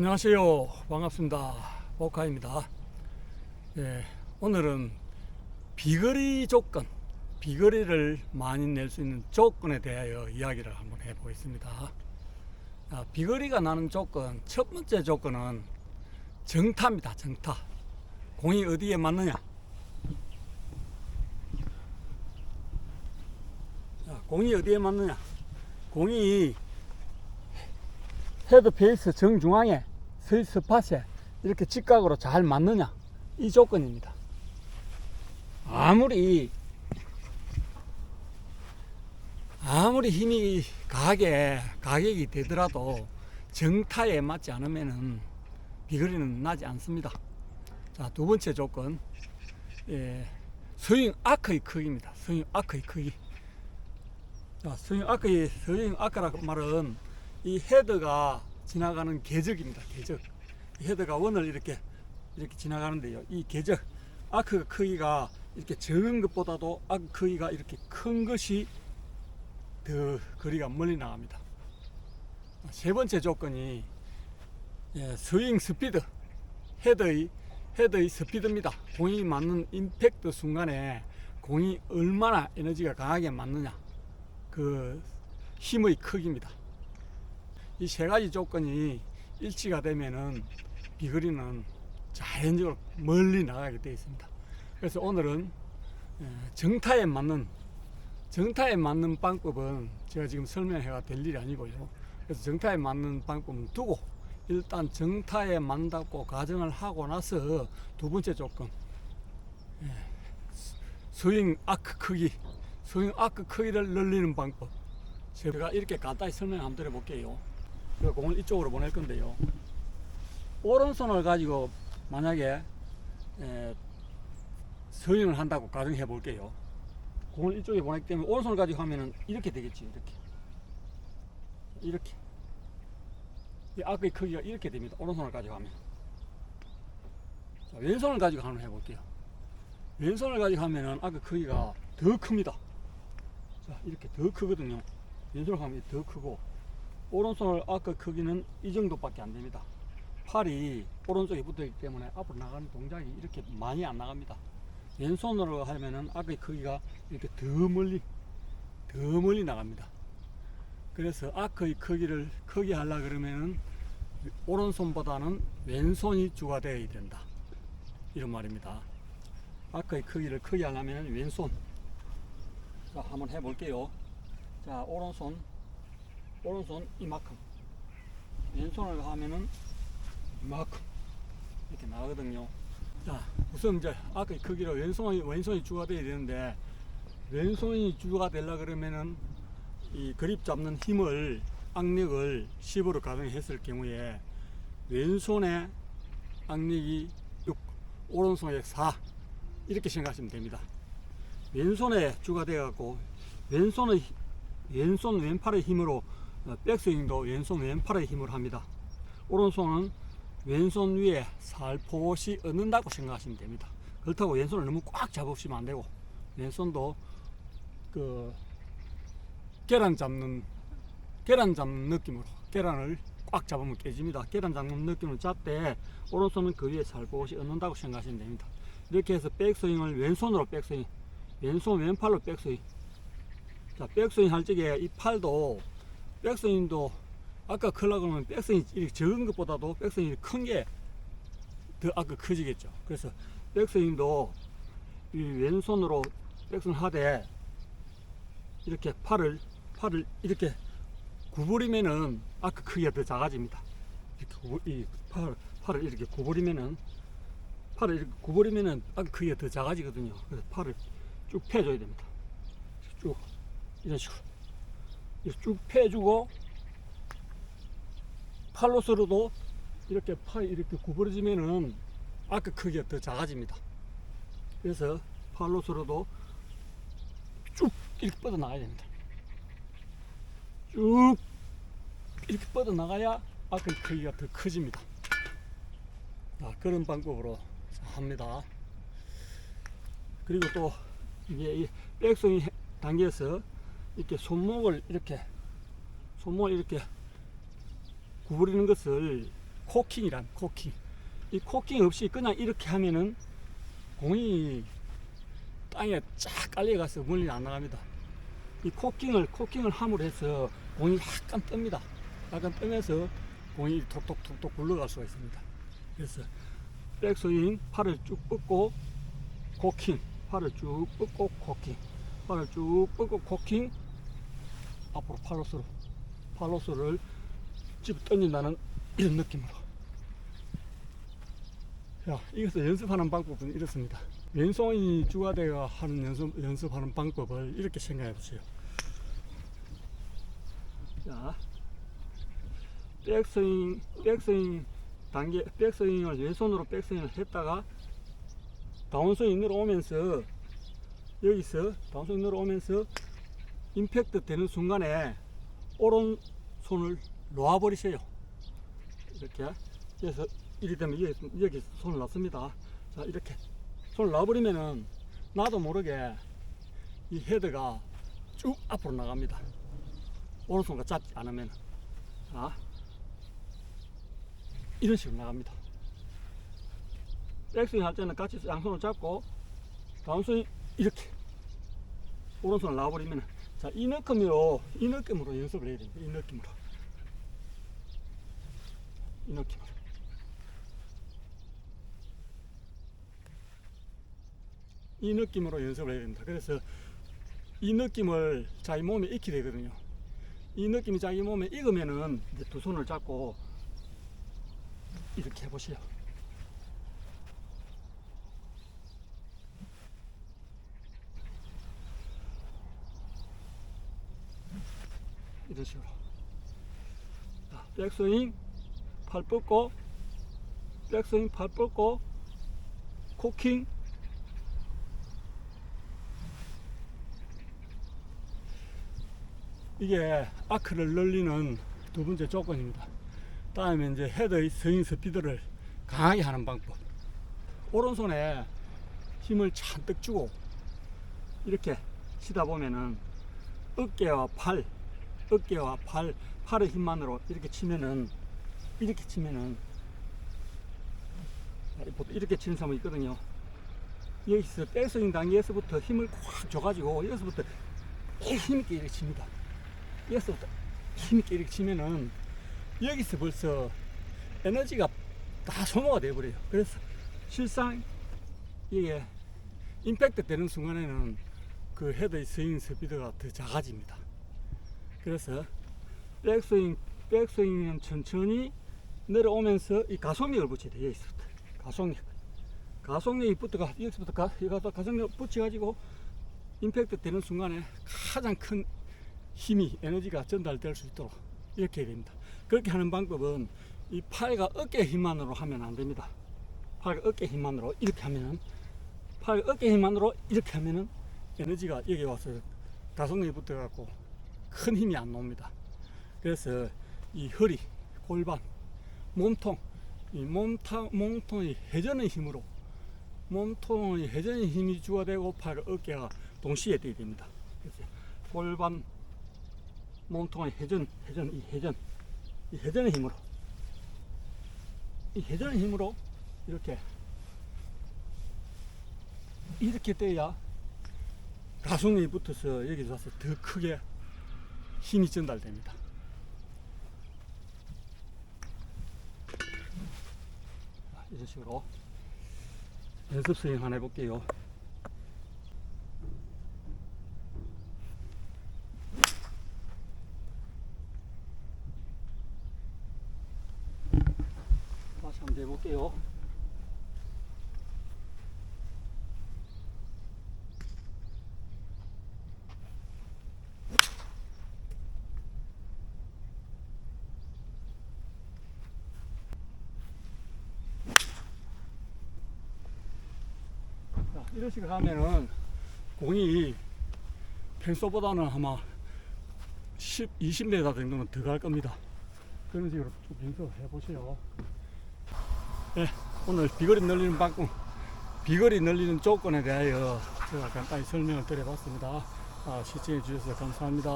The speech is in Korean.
안녕하세요. 반갑습니다. 보카입니다. 예, 오늘은 비거리 조건, 비거리를 많이 낼 수 있는 조건에 대하여 이야기를 한번 해보겠습니다. 아, 비거리가 나는 조건, 첫 번째 조건은 정타입니다. 정타. 공이 어디에 맞느냐? 자, 공이 어디에 맞느냐? 공이 헤드 베이스 정중앙에 스윗 스팟에 이렇게 직각으로 잘 맞느냐 이 조건입니다. 아무리 아무리 힘이 가게 가격이 되더라도 정타에 맞지 않으면은 비거리는 나지 않습니다. 자 두 번째 조건 예, 스윙 아크의 크기입니다. 스윙 아크의 크기. 자 스윙 아크의 스윙 아크라는 말은 이 헤드가 지나가는 궤적입니다. 궤적. 이 헤드가 원을 이렇게 이렇게 지나가는데요. 이 궤적 아크 크기가 이렇게 적은 것보다도 아크 크기가 이렇게 큰 것이 더 거리가 멀리 나갑니다. 세 번째 조건이 예, 스윙 스피드 헤드의 헤드의 스피드입니다. 공이 맞는 임팩트 순간에 공이 얼마나 에너지가 강하게 맞느냐 그 힘의 크기입니다. 이 세 가지 조건이 일치가 되면은 비거리는 자연적으로 멀리 나가게 되어 있습니다. 그래서 오늘은 예, 정타에 맞는 정타에 맞는 방법은 제가 지금 설명해가 될 일이 아니고요. 그래서 정타에 맞는 방법은 두고 일단 정타에 맞다고 가정을 하고 나서 두 번째 조건 예, 스윙 아크 크기 스윙 아크 크기를 늘리는 방법 제가 이렇게 간단히 설명 한번 드려볼게요. 그 공을 이쪽으로 보낼 건데요. 오른손을 가지고 만약에 에, 스윙을 한다고 가정해 볼게요. 공을 이쪽에 보냈기 때문에 오른손을 가지고 하면은 이렇게 되겠지. 이렇게. 이렇게. 이 아크의 크기가 이렇게 됩니다. 오른손을 가지고 하면. 자, 왼손을 가지고 한번 해볼게요. 왼손을 가지고 하면은 아크 크기가 더 큽니다. 자, 이렇게 더 크거든요. 왼손을 하면 더 크고 오른손을 아까 크기는 이 정도밖에 안 됩니다. 팔이 오른쪽에 붙어 있기 때문에 앞으로 나가는 동작이 이렇게 많이 안 나갑니다. 왼손으로 하면은 아까의 크기가 이렇게 더 멀리 더 멀리 나갑니다. 그래서 아크의 크기를 크게 하려 그러면은 오른손보다는 왼손이 주가 되어야 된다. 이런 말입니다. 아크의 크기를 크게 하려면 왼손. 자, 한번 해볼게요. 자, 오른손 오른손 이만큼 왼손을 하면은 이만큼 이렇게 나가거든요. 자 우선 이제 아까 크기로 왼손이 왼손이 주가 돼야 되는데 왼손이 주가 되려 그러면은 이 그립 잡는 힘을 악력을 10으로 가정했을 경우에 왼손의 악력이 6 오른손의 4 이렇게 생각하시면 됩니다. 왼손에 주가 돼 갖고 왼손의 왼손 왼팔의 힘으로 어, 백스윙도 왼손 왼팔의 힘을 합니다. 오른손은 왼손 위에 살포시 얻는다고 생각하시면 됩니다. 그렇다고 왼손을 너무 꽉 잡으시면 안 되고 왼손도 그 계란 잡는 계란 잡는 느낌으로 계란을 꽉 잡으면 깨집니다. 계란 잡는 느낌으로 잡되 오른손은 그 위에 살포시 얻는다고 생각하시면 됩니다. 이렇게 해서 백스윙을 왼손으로 백스윙 왼손 왼팔로 백스윙 자 백스윙 할 적에 이 팔도 백스윙도 아까 클라 그러면 백스윙이 이렇게 적은 것보다도 백스윙이 큰 게 더 아까 커지겠죠. 그래서 백스윙도 이 왼손으로 백스윙 하되 이렇게 팔을 팔을 이렇게 구부리면은 아까 크기가 더 작아집니다. 이렇게 구부, 이 팔, 팔을 이렇게 구부리면은 팔을 이렇게 구부리면은 아까 크기가 더 작아지거든요. 그래서 팔을 쭉 펴줘야 됩니다. 쭉 이런 식으로. 쭉 펴주고 팔로스로도 이렇게 팔 이렇게 구부러지면은 아까 크기가 더 작아집니다. 그래서 팔로스로도 쭉 이렇게 뻗어 나가야 됩니다. 쭉 이렇게 뻗어 나가야 아까 크기가 더 커집니다. 자, 그런 방법으로 합니다. 그리고 또 이게 이 백스윙 단계에서 이렇게 손목을 이렇게 손목을 이렇게 구부리는 것을 코킹이란 코킹. 이 코킹 없이 그냥 이렇게 하면은 공이 땅에 쫙 깔려가서 멀리 안 나갑니다. 이 코킹을 코킹을 함으로 해서 공이 약간 뜹니다. 약간 뜨면서 공이 톡톡톡톡 굴러갈 수가 있습니다. 그래서 백스윙 팔을 쭉 뻗고 코킹 팔을 쭉 뻗고 코킹 팔을 쭉 뻗고 코킹 앞으로 팔로스로 팔로스를 집어 던진다는 이런 느낌으로. 자 이것을 연습하는 방법은 이렇습니다. 왼손이 주가대가 하는 연습, 연습하는 방법을 이렇게 생각해 보세요. 자 백스윙 백스윙 단계 백스윙을 왼손으로 백스윙을 했다가 다운스윙이 내려오면서 여기서 다운스윙 내려오면서 임팩트 되는 순간에 오른손을 놓아버리세요. 이렇게 그래서 이리 되면 여기, 여기 손을 놨습니다. 자 이렇게 손을 놔버리면은 나도 모르게 이 헤드가 쭉 앞으로 나갑니다. 오른손과 잡지 않으면 자 이런 식으로 나갑니다. 백스윙 할 때는 같이 양손을 잡고 다운스윙 이렇게 오른손을 놔버리면 자 이 느낌으로 이 느낌으로 연습을 해야 됩니다. 이 느낌으로 이 느낌으로 이 느낌으로 연습을 해야 됩니다. 그래서 이 느낌을 자기 몸에 익히 되거든요. 이 느낌이 자기 몸에 익으면은 두 손을 잡고 이렇게 해보세요. 이런 식으로. 자, 백스윙, 팔 뻗고, 백스윙, 팔 뻗고, 코킹, 이게 아크를 늘리는 두 번째 조건입니다. 다음에 이제 헤드의 스윙 스피드를 강하게 하는 방법. 오른손에 힘을 잔뜩 주고 이렇게 치다 보면은 어깨와 팔, 어깨와 팔, 팔의 힘만으로 이렇게 치면은 이렇게 치면은 보통 이렇게 치는 사람이 있거든요. 여기서 백스윙 단계에서부터 힘을 꽉 줘가지고 여기서부터 힘있게 이렇게 칩니다. 여기서부터 힘있게 이렇게 치면은 여기서 벌써 에너지가 다 소모가 돼버려요. 그래서 실상 이게 임팩트 되는 순간에는 그 헤드의 스윙 스피드가 더 작아집니다. 그래서 백스윙, 백스윙은 천천히 내려오면서 이 가속력을 붙여야 돼요. 여기서부터. 가속력. 가속력이 붙어가, 여기서부터 가, 여기서 가속력 붙여가지고 임팩트 되는 순간에 가장 큰 힘이, 에너지가 전달될 수 있도록 이렇게 해야 됩니다. 그렇게 하는 방법은 이 팔과 어깨 힘만으로 하면 안 됩니다. 팔과 어깨 힘만으로 이렇게 하면은 팔과 어깨 힘만으로 이렇게 하면은 에너지가 여기 와서 가속력이 붙어갖고 큰 힘이 안 나옵니다. 그래서 이 허리, 골반, 몸통, 이 몸통, 몸통의 회전의 힘으로 몸통의 회전의 힘이 주어되고 팔과 어깨가 동시에 돼야 됩니다. 그래서 골반, 몸통의 회전, 회전, 이 회전, 이 회전의 힘으로, 이 회전의 힘으로 이렇게 이렇게 떼야 가속력이 붙어서 여기서 와서 더 크게 힘이 전달됩니다. 자, 이런 식으로 연습 스윙 하나 해볼게요. 다시 한번 해볼게요. 자, 이런 식으로 하면은 공이 펜소보다는 아마 10, 20m 정도는 더 갈 겁니다. 그런 식으로 쭉 연습해 보세요. 네, 오늘 비거리 늘리는 방법, 비거리 늘리는 조건에 대하여 제가 간단히 설명을 드려봤습니다. 아, 시청해 주셔서 감사합니다.